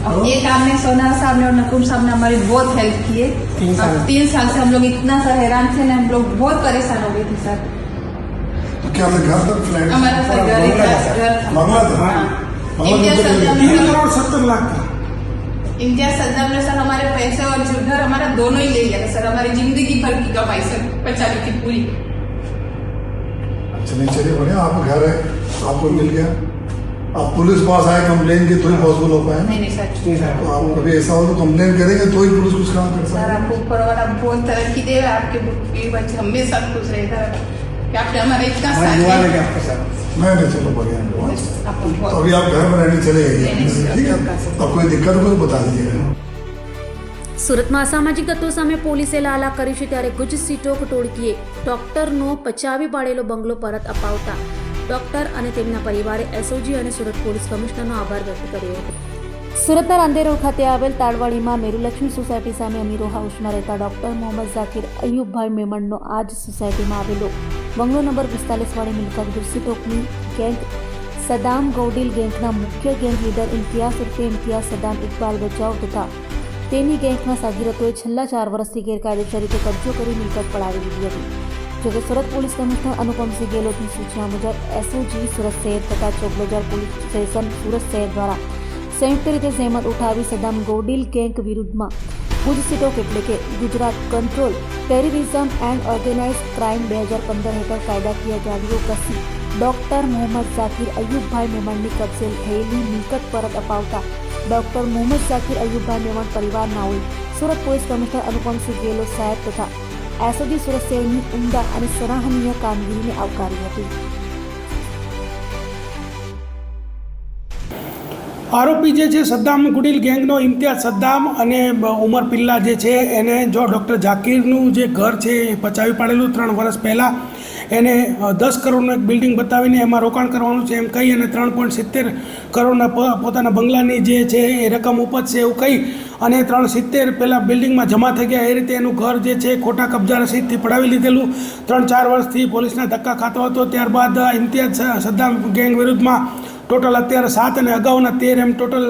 अब एक आपने सोनार साहब ने और नकुम साहब ने हमारी बहुत हेल्प की है तीन साल। तीन साल से हम लोग इतना सर हैरान थे ना हम लोग बहुत परेशान हो गए थे सर। तो क्या घर था फ्लैट हमारा सर घर था, बंगला था। हाँ। इंडिया सर सत्तर लाख का इंडिया सद्दाम ने सर हमारे पैसे और जो घर हमारा दोनों ही ले लिया था सर। हमारी ज़िंदगी भर की कमाई सर। बचा ली थी पूरी। अच्छा नहीं चलिए बढ़िया आप घर है आपको मिल गया। आप पुलिस पास आए कंप्लेन की तो ही पॉसिबल हो पाए नहीं नहीं सर नहीं सर तो आप कभी ऐसा हो तो कंप्लेन करेंगे तो ही पुलिस कुछ काम कर सर सकती आपको ऊपर वाला बहुत तरक्की दे आपके ये बच्चे हमेशा खुश रहेगा कि आपने हमारा इतना हमारे साथ युवा दिया। लगे आपके साथ है मैं नहीं चलो बढ़िया है। आपको तो बहुत अभी आप घर में रहने चले नहीं, जाइए नहीं, ठीक है सर। तो कोई दिक्कत हो तो बता दीजिएगा સુરતમાં અસામાજિક તત્વો સામે પોલીસે લાલા કરી છે ત્યારે ગુજ સીટોક ટોળકીએ ડોક્ટરનો પચાવી પાડેલો બંગલો પરત અપાવતા ડોક્ટર અને તેમના પરિવારે એસઓજી અને સુરત પોલીસ કમિશનરનો આભાર વ્યક્ત કર્યો હતો. સુરતના અંધેરો ખાતે આવેલ તાળવાડીમાં મેરુલક્ષ્મી સોસાયટી સામે અમીરો હાઉસમાં રહેતા ડોક્ટર મોહમ્મદ ઝાકીર અયુબભાઈ મેમણનો આ જ સોસાયટીમાં આવેલો બંગલો નંબર પિસ્તાલીસવાળી મિલકત ગુરસીટોકની ગેંગ સદામ ગૌડિલ ગેંગના મુખ્ય ગેંગ લીડર ઇમ્તિયાઝ ઉર્ફે ઇમ્તિયાઝ સદામ ઇકબાલ બચાવ તથા તેની ગેંગના સાગીરતોએ છેલ્લા ચાર વર્ષથી ગેરકાયદેસર રીતે કબજો કરી મિલકત પડાવી દીધી હતી. જોકે સુરત પોલીસ કમિશનર અનુપમસિંહ ગેહલોતની સૂચના મુજબ એસઓજી સુરત શહેર તથા ચોકબજાર પોલીસ સ્ટેશન સુરત શહેર દ્વારા સંયુક્ત રીતે જહેમત ઉઠાવી સદામ ગોડિલ ગેંગ વિરુદ્ધમાં ગુજ સિટોક એટલે કે Gujarat control terrorism and organise crime બે હજાર પંદર હેઠળ કાયદાકીય જાળીઓ કસી ડોક્ટર મોહમ્મદ ઝાકીર અયુબભાઈ મેમણની કબજે થયેલી મિલકત પરત અપાવતા ડોક્ટર મોહમ્મદ ઝાકીર અયુબભાઈ મેમણ પરિવારનાઓએ સુરત પોલીસ કમિશનર અનુપમસિંહ ગેહલોત સાહેબ તથા એસઓજી સુરત શહેરની ઉમદા અને સરાહનીય કામગીરીને આવકારી હતી આરોપી જે છે સદ્દામ ગુડીલ ગેંગનો ઇમ્તિયાઝ સદ્દામ અને ઉમર પિલ્લા જે છે એને જો ડૉક્ટર ઝાકીરનું જે ઘર છે એ પચાવી પાડેલું ત્રણ વર્ષ પહેલાં એને દસ કરોડનું એક બિલ્ડિંગ બતાવીને એમાં રોકાણ કરવાનું છે એમ કહી અને ત્રણ પોઈન્ટ સિત્તેર કરોડના પોતાના બંગલાની જે છે એ રકમ ઉપજશે એવું કહી અને ત્રણ સિત્તેર પહેલાં બિલ્ડિંગમાં જમા થઈ ગયા. એ રીતે એનું ઘર જે છે ખોટા કબજા રસીદથી પડાવી લીધેલું. ત્રણ ચાર વર્ષથી પોલીસના ધક્કા ખાતો હતો. ત્યારબાદ ઇમ્તિયાઝ સદ્દામ ગેંગ વિરુદ્ધમાં ટોટલ અત્યારે સાત અને અગાઉના તેર એમ ટોટલ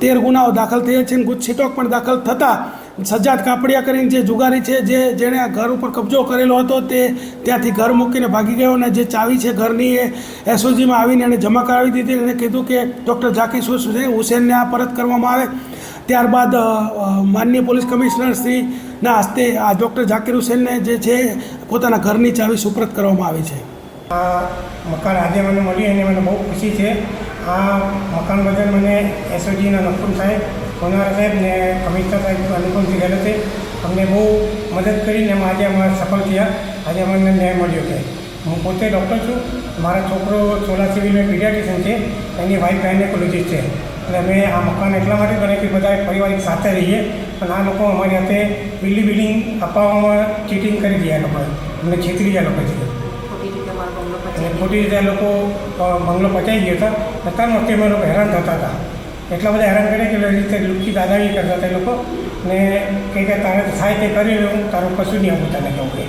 તેર ગુનાઓ દાખલ થયા છે અને ગુજ સિટોક પણ દાખલ થતાં સજ્જાદ કાપડિયા કરીને જે જુગારી છે, જે જેણે આ ઘર ઉપર કબજો કરેલો હતો, તે ત્યાંથી ઘર મૂકીને ભાગી ગયો અને જે ચાવી છે ઘરની એ એસઓજીમાં આવીને એને જમા કરાવી દીધી અને કીધું કે, ડૉક્ટર ઝાકીર હુસેન હુસેનને આ પરત કરવામાં આવે. ત્યારબાદ માનનીય પોલીસ કમિશનર શ્રીના હસ્તે આ ડૉક્ટર ઝાકીર હુસેનને જે છે, પોતાના ઘરની ચાવી સુપ્રત કરવામાં આવી છે. આ મકાન આજે મને મળ્યું અને મને બહુ ખુશી છે. આ મકાન બદલ મને એસઓજીના નકુમ સાહેબ સોનારા સાહેબ ને કમિશનર સાહેબ અનુપમસિંહ ગેહલોતે અમને બહુ મદદ કરીને અમે આજે અમે સફળ થયા. આજે અમને ન્યાય મળ્યો છે. હું પોતે ડૉક્ટર છું. મારો છોકરો સોલા સિવિલમાં પીડિયાટિશન છે. એની વાઈફ ગાયનેકોલોજીસ્ટ છે. એટલે અમે આ મકાન એટલા માટે બનાવ્યું કે બધા પરિવારિક સાથે રહીએ. પણ આ લોકો અમારી હાથે બિલ્ડિંગ બિલ્ડિંગ અપાવવામાં ચીટિંગ કરી ગયા લોકોએ. અમને છેતરી ગયા લોકો છે. અને ખોટી રીતે લોકો બંગલો પચાવી ગયો હતા. ત્રણ વખતે અમે લોકો હેરાન થતા હતા. એટલા બધા હેરાન કરે કે રીતે લુચ્ચી દાદાગીરી કરતા હતા એ લોકો. ને કંઈ કે તારે થાય તે કરી લઉં તારું કશું નહીં આવું તને કહું કે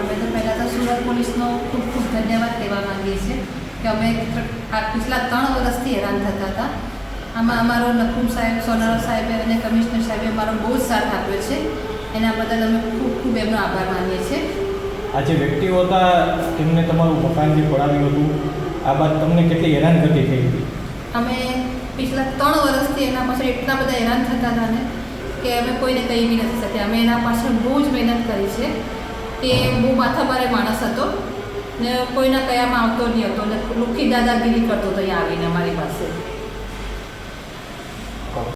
અમે તો પહેલાં તો સુરત પોલીસનો ખૂબ ખૂબ ધન્યવાદ કહેવા માંગીએ છીએ કે અમે પિછલા ત્રણ વર્ષથી હેરાન થતા હતા. આમાં અમારો નકુમ સાહેબ સોનારા સાહેબે અને કમિશનર સાહેબે અમારો બહુ જ સાથ આપ્યો છે. એના બદલ અમે ખૂબ ખૂબ એમનો આભાર માનીએ છીએ. આ જે વ્યક્તિઓ હતા તેમને તમારું મકાન જે પડાવ્યું હતું આ વાત તમને કેટલી હેરાનગતિ થઈ હતી? અમે પિછલા ત્રણ વર્ષથી એના પાછળ એટલા બધા હેરાન થતા હતા ને કે અમે કોઈને કહી બી નથી શક્યા. અમે એના પાછળ બહુ જ મહેનત કરી છે કે બહુ માથાભારે માણસ હતો ને કોઈના કયામાં આવતો નહીં હતો ને લુખી દાદાગીરી કરતો હતો અહીંયા આવીને અમારી પાસે.